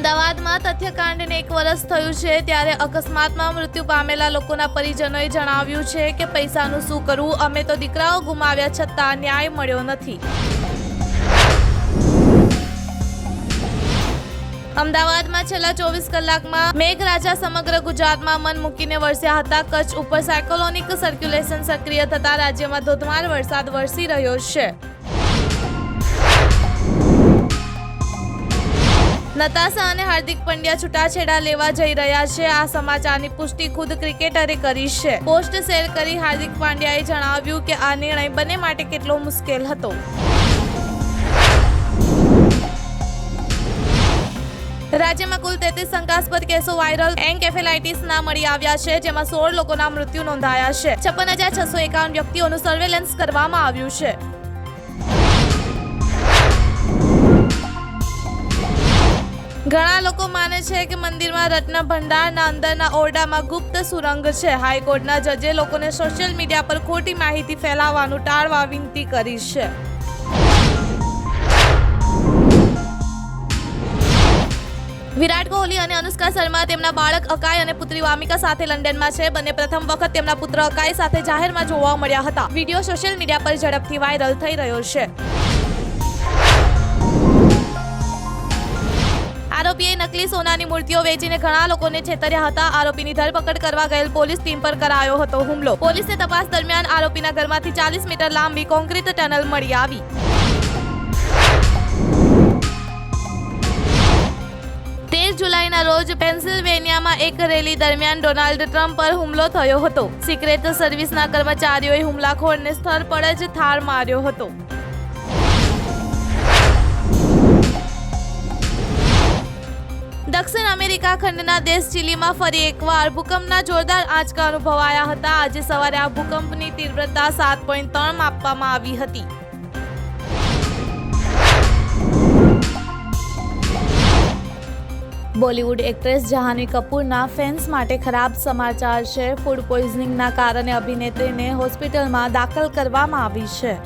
અમદાવાદમાં તથ્યકાંડને એક વર્ષ થયું છે ત્યારે અકસ્માતમાં મૃત્યુ પામેલા લોકોના પરિજનોએ જણાવ્યું છે કે પૈસાનું શું કરવું? અમે તો દીકરાઓ ગુમાવ્યા છતાં ન્યાય મળ્યો નથી. અમદાવાદમાં છેલ્લા ચોવીસ કલાકમાં મેઘરાજા સમગ્ર ગુજરાતમાં મન મૂકીને વરસ્યા હતા. કચ્છ ઉપર સાયકોલોનિક સર્ક્યુલેશન સક્રિય થતા રાજ્યમાં ધોધમાર વરસાદ વરસી રહ્યો છે. નતાશા અને હાર્દિક પંડ્યા છૂટાછેડા લેવા જઈ રહ્યા છે. આ સમાચારની પુષ્ટિ ખુદ ક્રિકેટરે કરી છે. પોસ્ટ શેર કરી હાર્દિક પાંડ્યાએ જણાવ્યું કે આ નિર્ણય બંને માટે કેટલો મુશ્કેલ હતો. રાજ્યમાં કુલ તેત્રીસ શંકાસ્પદ કેસો વાયરલ એન્કેફેલાઇટિસના મળી આવ્યા છે, જેમાં સોળ લોકોના મૃત્યુ નોંધાયા છે. છપ્પન હજાર છસો એકાવન વ્યક્તિઓનું સર્વેલન્સ કરવામાં આવ્યું છે. ઘણા લોકો માને છે કે મંદિરમાં રત્ન ભંડારના અંદરના ઓરડામાં ગુપ્ત સુરંગ છે. હાઈકોર્ટના જજે લોકોને સોશિયલ મીડિયા પર ખોટી માહિતી ફેલાવવાનું ટાળવા વિનંતી કરી છે. વિરાટ કોહલી અને અનુષ્કા શર્મા તેમના બાળક અકાય અને પુત્રી વામિકા સાથે લંડનમાં છે. બંને પ્રથમ વખત તેમના પુત્ર અકાય સાથે જાહેરમાં જોવા મળ્યા હતા. વીડિયો સોશિયલ મીડિયા પર ઝડપથી વાયરલ થઈ રહ્યો છે. આરોપીએ નકલી સોનાની મૂર્તિઓ વેચીને ઘણા લોકોને છેતર્યા હતા. આરોપીની ધરપકડ કરવા ગયેલ પોલીસ ટીમ પર કરાયો હતો હુમલો. પોલીસને તપાસ દરમિયાન આરોપીના ઘરમાંથી ચાલીસ મીટર લાંબી કોન્ક્રીટ ટનલ મળી આવી. તેર જુલાઈના રોજ પેન્સિલ્વેનિયામાં એક રેલી દરમિયાન ડોનાલ્ડ ટ્રમ્પ પર હુમલો થયો હતો. સિક્રેટ સર્વિસના કર્મચારીઓએ હુમલાખોરને સ્થળ પર જ ઠાર માર્યો હતો. દક્ષિણ અમેરિકા ખંડના દેશ ચીલીમાં ફરી એકવાર ભૂકંપના જોરદાર આંચકા અનુભવાયા હતા. આજે સવારે આ ભૂકંપની તીવ્રતા સાત પોઈન્ટ ત્રણ માપવામાં આવી હતી. બોલિવૂડ એક્ટ્રેસ જહાનવી કપૂરના ફેન્સ માટે ખરાબ સમાચાર છે. ફૂડ પોઈઝનિંગના કારણે અભિનેત્રીને હોસ્પિટલમાં દાખલ કરવામાં આવી છે.